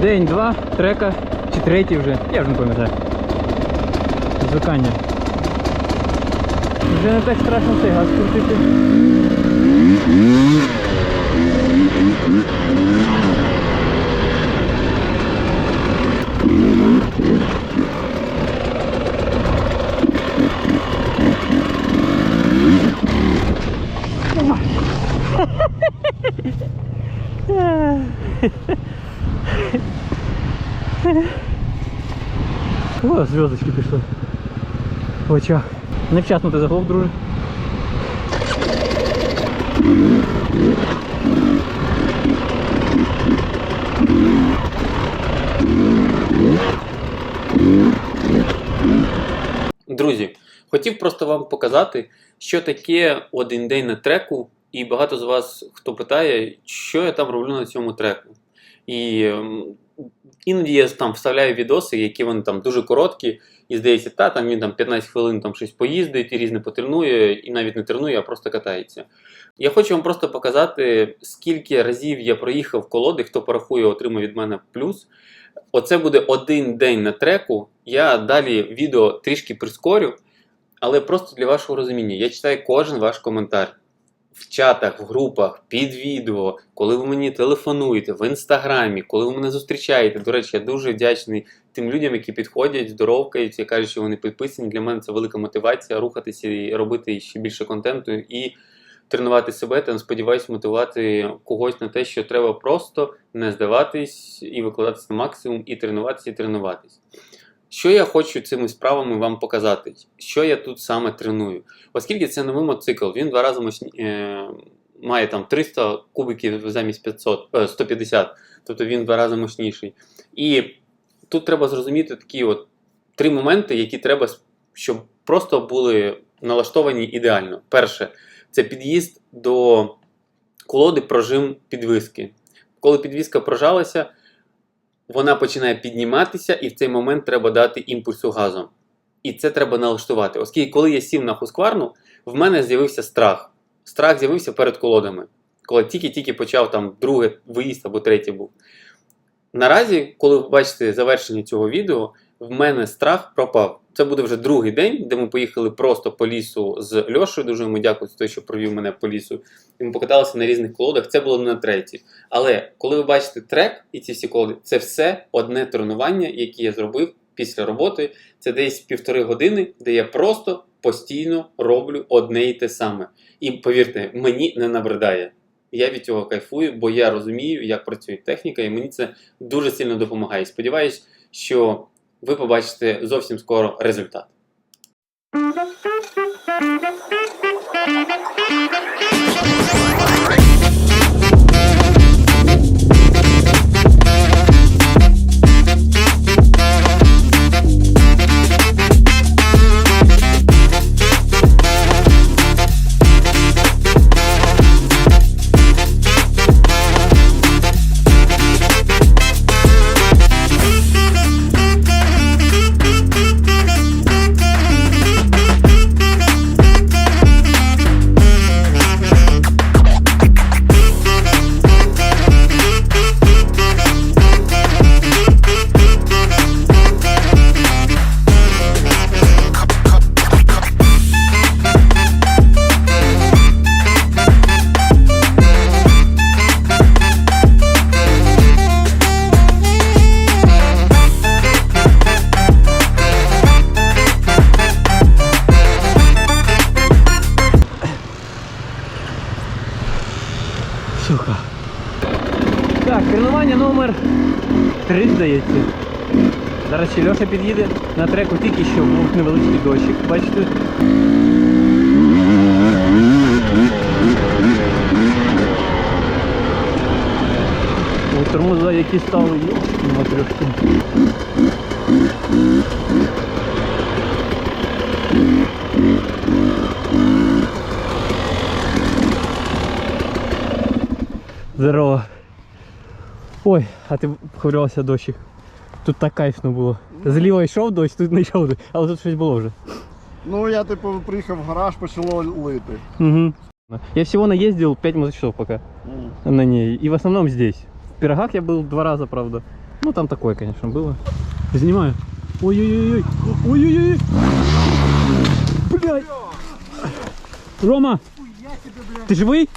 День, два, трека чи третій вже. Я вже не пам'ятаю. Звикання. Вже не так страшно цей газ крутити. О, зв'язочки пішли. В очах. Невчасно ти заглох, друже. Друзі, хотів просто вам показати, що таке один день на треку, і багато з вас хто питає, що я там роблю на цьому треку. І іноді я там вставляю відоси, які вони там дуже короткі, і здається, та там він там 15 хвилин там щось поїздить і різне потренує, і навіть не тренує, а просто катається. Я хочу вам просто показати, скільки разів я проїхав колоди, хто порахує, отримає від мене плюс. Оце буде один день на треку. Я далі відео трішки прискорю, але просто для вашого розуміння. Я читаю кожен ваш коментар в чатах, в групах, під відео, коли ви мені телефонуєте, в інстаграмі, коли ви мене зустрічаєте. До речі, я дуже вдячний тим людям, які підходять, здоровкаються кажуть, що вони підписані. Для мене це велика мотивація рухатися і робити ще більше контенту і тренувати себе та сподіваюся мотивувати когось на те, що треба просто не здаватись і викладатися на максимум, і тренуватися, і тренуватись. Що я хочу цими справами вам показати? Що я тут саме треную? Оскільки це новий мотоцикл, він два рази мощні, е, має там 300 кубиків замість 500, е, 150, тобто він два рази мощніший. І тут треба зрозуміти такі от три моменти, які треба, щоб просто були налаштовані ідеально. Перше, це під'їзд до колоди прожим підвіски. Коли підвіска прожалася, вона починає підніматися, і в цей момент треба дати імпульсу газом. І це треба налаштувати. Оскільки, коли я сів на хускварну, в мене з'явився страх. Страх з'явився перед колодами, коли тільки-тільки почав там другий виїзд або третій був. Наразі, коли ви бачите завершення цього відео, в мене страх пропав. Це буде вже другий день, де ми поїхали просто по лісу з Льошою. Дуже йому дякую за те, що провів мене по лісу. І ми покаталися на різних колодах. Це було не на третій. Але коли ви бачите трек і ці всі колоди, це все одне тренування, яке я зробив після роботи. Це десь півтори години, де я просто постійно роблю одне і те саме. І повірте, мені не набридає. Я від цього кайфую, бо я розумію, як працює техніка, і мені це дуже сильно допомагає. Сподіваюсь, що ви побачите зовсім скоро результат. Зараз під'їде. На треку тільки що був невеличкий дощик, бачите. О, тормоза які стали, йошки матрьошки. Здорово. Ой, а ти хвилювався дощик. Тут так кайфно було. Зліва йшов дощ, тут не йшов дощ, але тут щось було вже. Ну, я типу приїхав в гараж, почало лити. Угу. Я всего наездил 5 моточасов пока М. на ней. И в основном здесь. В Пирогах я был два раза, правда. Ну там такое, конечно, было. Снимаю. Ой-ой-ой. Ой-ой-ой. Блядь. Рома! Ты живый?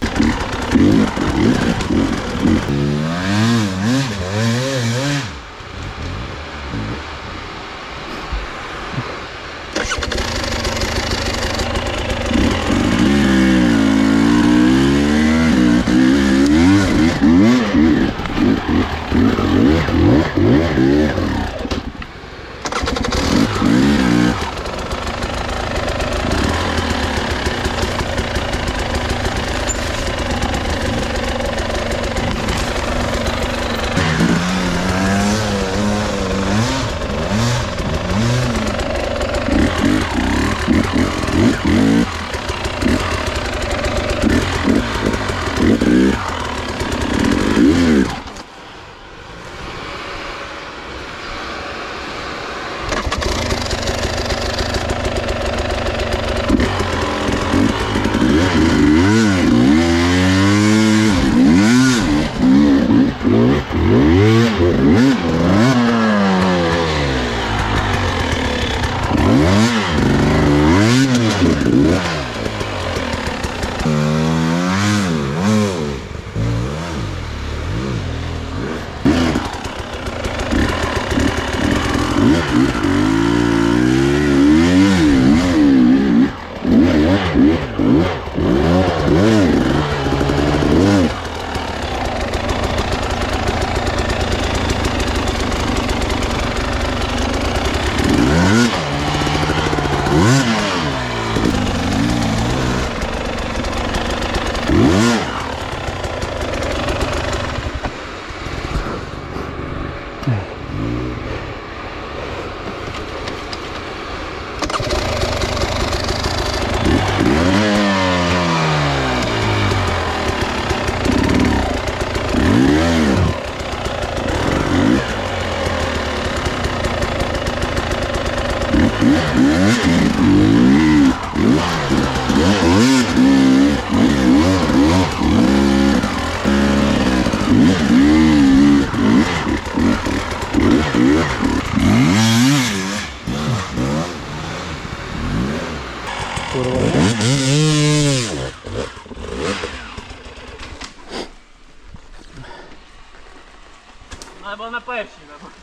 Першій.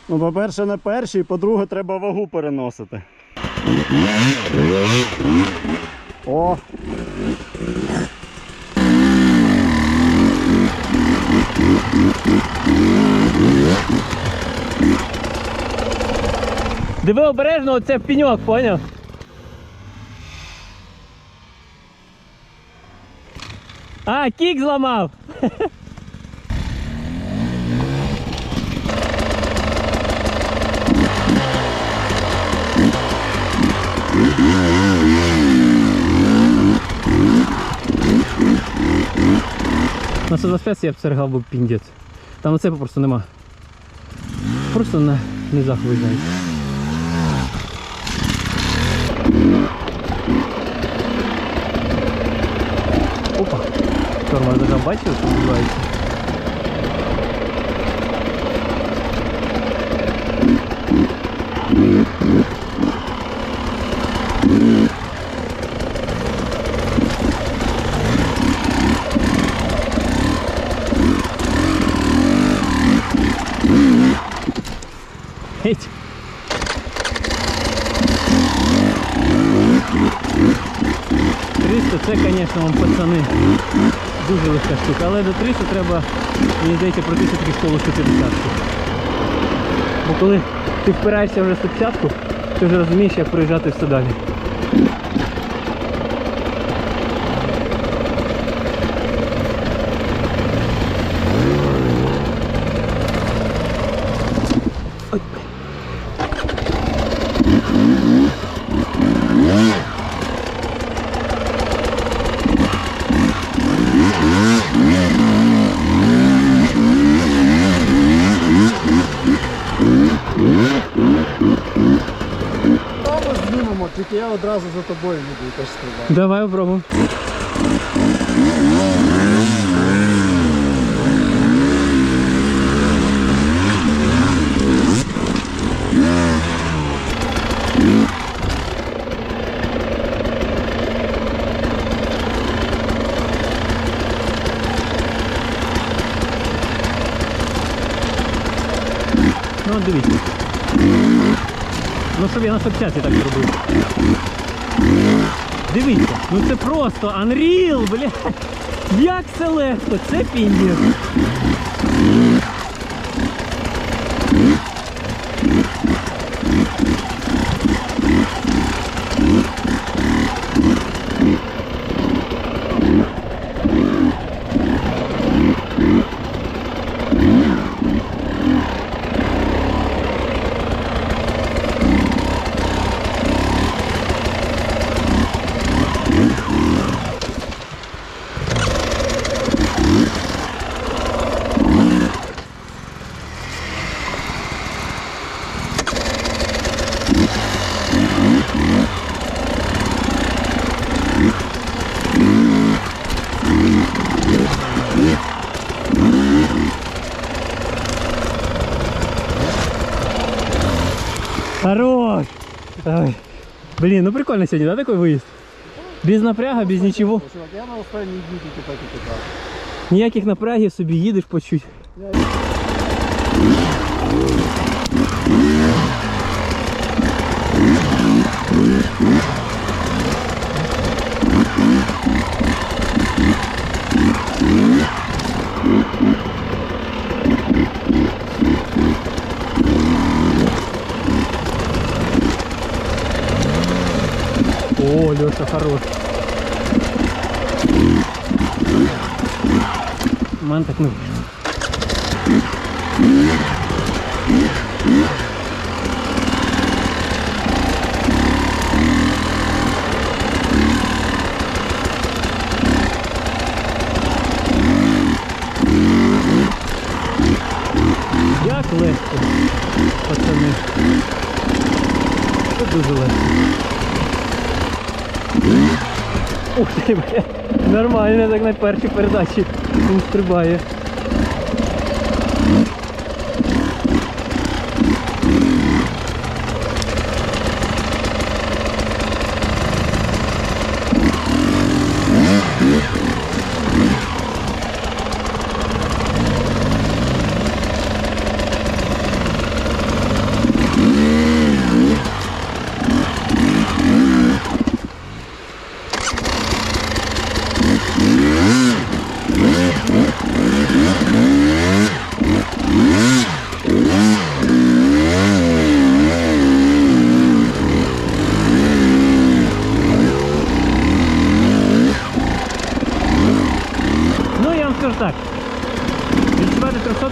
Ну, по-перше, на першій, по-друге, треба вагу переносити. О! Диви обережно, оце пеньок, поняв? А, кік зламав. На 125 я б сергав би піндець. Там оце просто нема. Просто на низах виїжджають. Опа. Тормоз зажав, бачив, що відбувається? Геть. Це, звісно, вам пацани. Дуже легка штука, але до 300 треба, мені здається, пройти все-таки школу 150. Бо коли ти впираєшся вже в 150, ти вже розумієш, як проїжджати все далі. теж. Давай попробуємо. Ну дивіться. Ну щоб я на 150 так зробив. Дивіться, ну це просто Unreal, блядь. Як це легко, це піндір. Хорош! Ой. Блин, ну прикольно сегодня, да, такой выезд? Без напряга, без ничего. Я на останній дні тільки так і питав. Ніяких напрягів собі їдеш по чуть. О, Леша хорош. У мене. Як легко, пацани. Це дуже легко. Ух ти, бля. Нормально так на першій передачі він стрибає. Ну я вам скажу так. Відчувати 300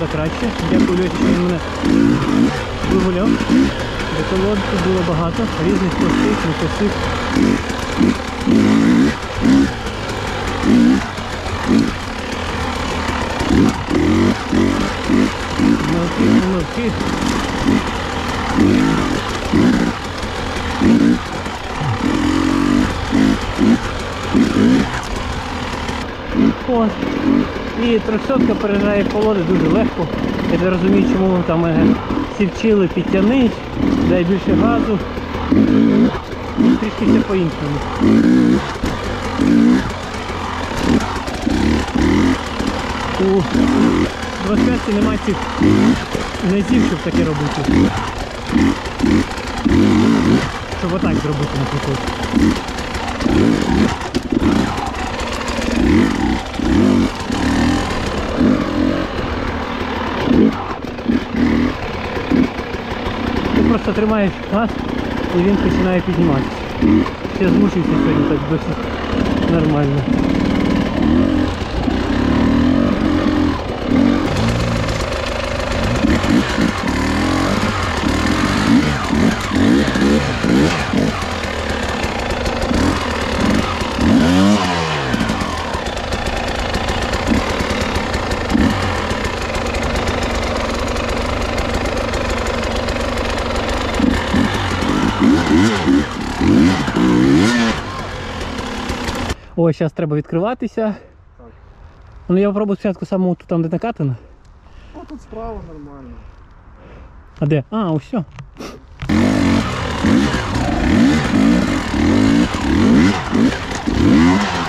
так краще. Дякую Льоті, що він мене вигуляв. До колодки було багато, різних простих, непростих. Мелкі, мелкі. От. І трьохсотка переїжджає колоди дуже легко. Я не розумію, чому там е, всі вчили підтягнись, дай більше газу. Трішки все по-іншому. У 25 немає цих низів, щоб таке робити. Щоб отак зробити, наприклад. Просто тримаєш газ і він починає підніматися. Я змучився сьогодні так досить нормально. Ось, зараз треба відкриватися. Ну я попробую спочатку саму тут там де накатано. А тут справа нормально. А де? А, ось. Mm-hmm.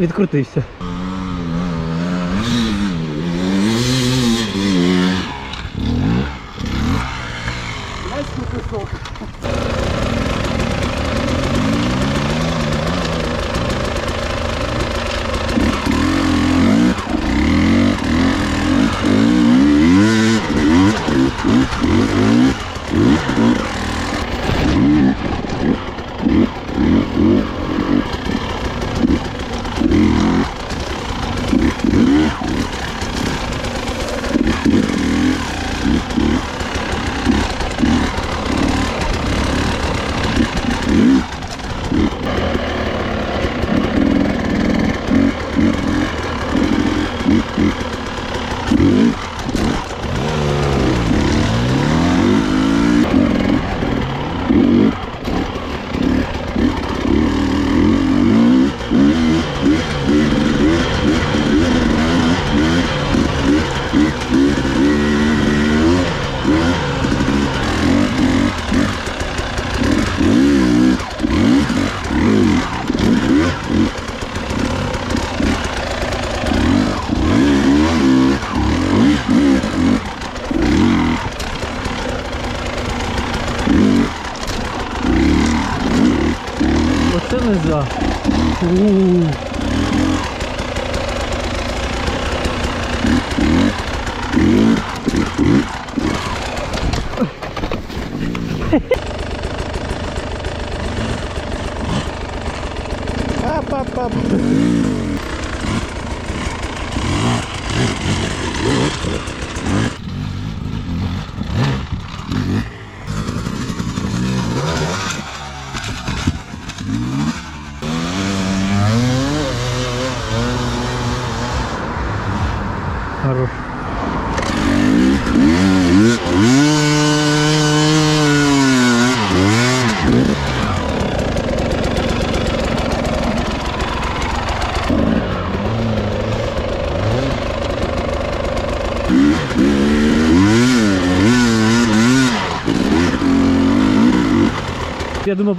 Відкрутився. Оце не за.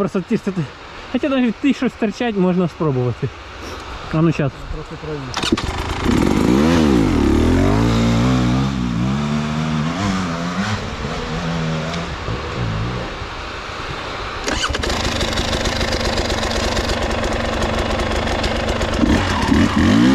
просто тістити. Хоча навіть ті, що стирчать, можна спробувати. А ну зараз. Трохи правіше. Ага!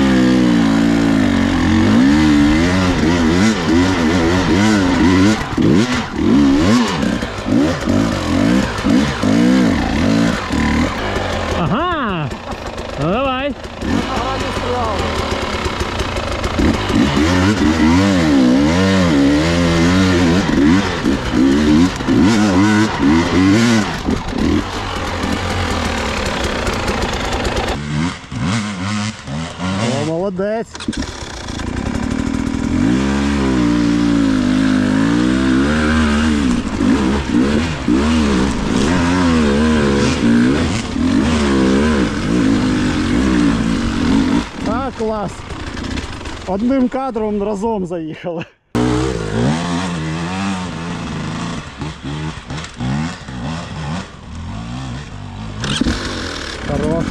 Клас. Одним кадром разом заїхали. Хорош.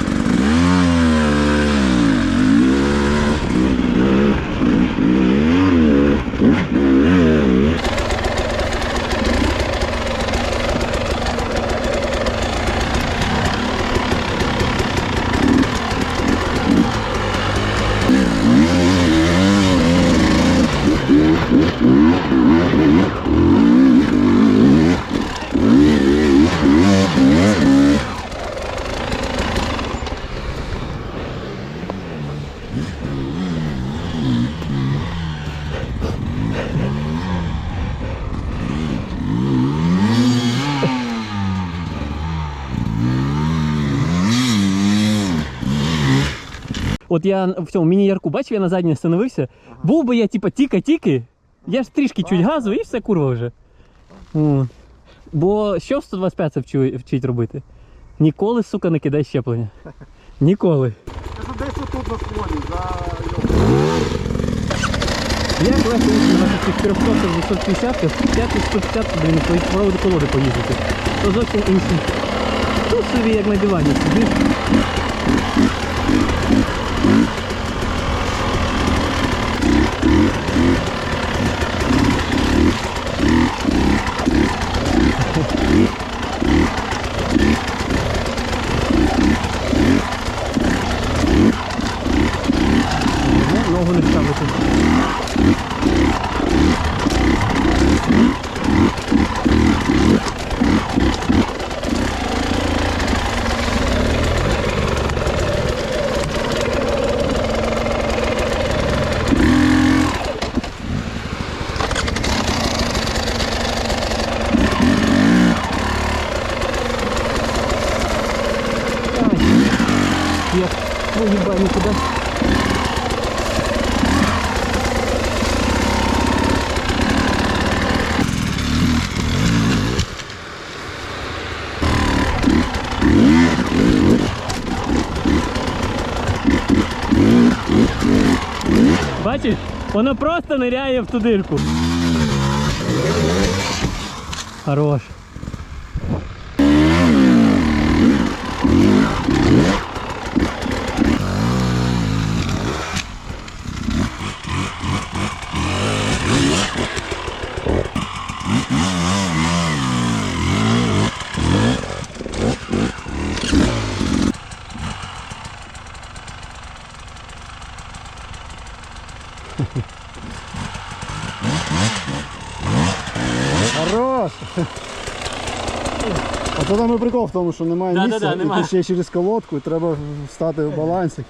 От я в цьому міні-ярку бачив, я на задній остановився. Був би я типа тіка-тіки, я ж трішки чуть газу і все курва вже. О. Бо що в 125 вчу- вчить робити? Ніколи, сука, не кидай щеплення. Ніколи. За. Як легко на таких 400 250 5 150, блін, проводи колоди поїздити. То зовсім інші. Тут собі як на дивані сидиш. Їбай, ну куди? Бачиш, воно просто ниряє в ту дирку. Хорош. Хорош! А то там і прикол в тому, що немає Да-да-да, місця, і немає. ти ще через колодку, і треба встати в балансі.